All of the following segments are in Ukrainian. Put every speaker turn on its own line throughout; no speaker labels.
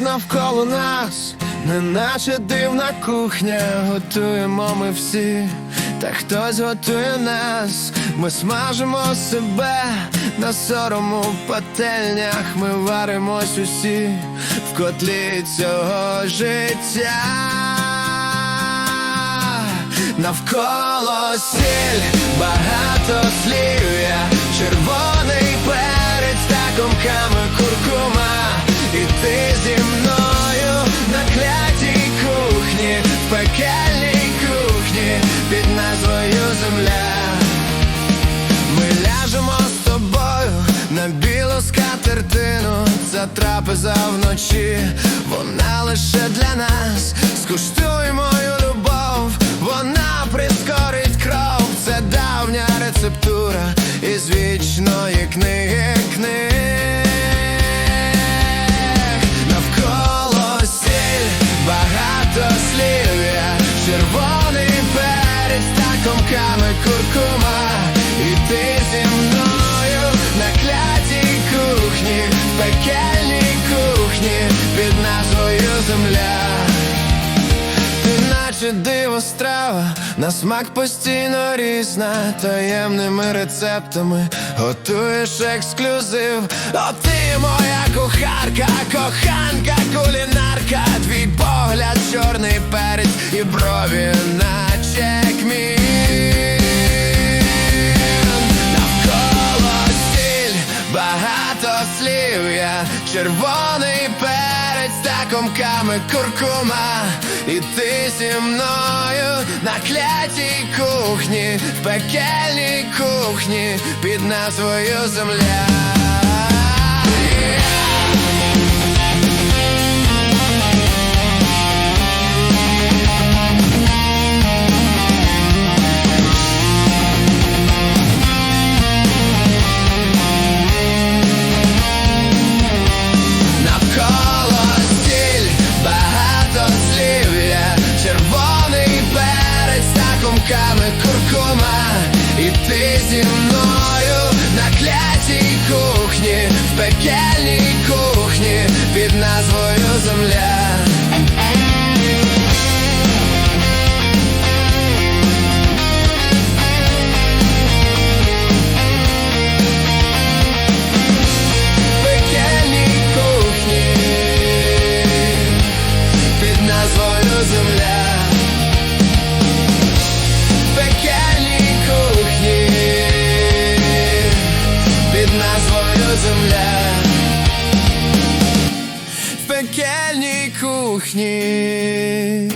навколо нас, неначе дивна кухня, готуємо ми всі, та хтось готує нас, ми смажимо себе на сорому в пательнях, ми варимось усі в котлі цього життя. Навколо сіль, багато слів'я, червоний перець та комками куркума. Скатертину. Ця трапеза вночі, вона лише для нас. Скуштуй мою любов, вона прискорить кров. Це давня рецептура із вічної книги книг. Навколо сіль, багато слів'я, червоний перець та комками куркума. Назвою земля. Ти наче диво страва, на смак постійно різна, таємними рецептами готуєш ексклюзив. О, ти моя кухарка, коханка, кулінарка, твій погляд, чорний перець і брові, наче кмін. Навколо стіль, багато слів'я, червоний перець та комками куркума. І ти зі мною на клятій кухні, в пекельній кухні під назвою земля. Земля. В пекельній кухні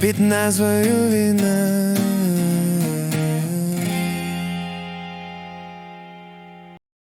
під назвою війна.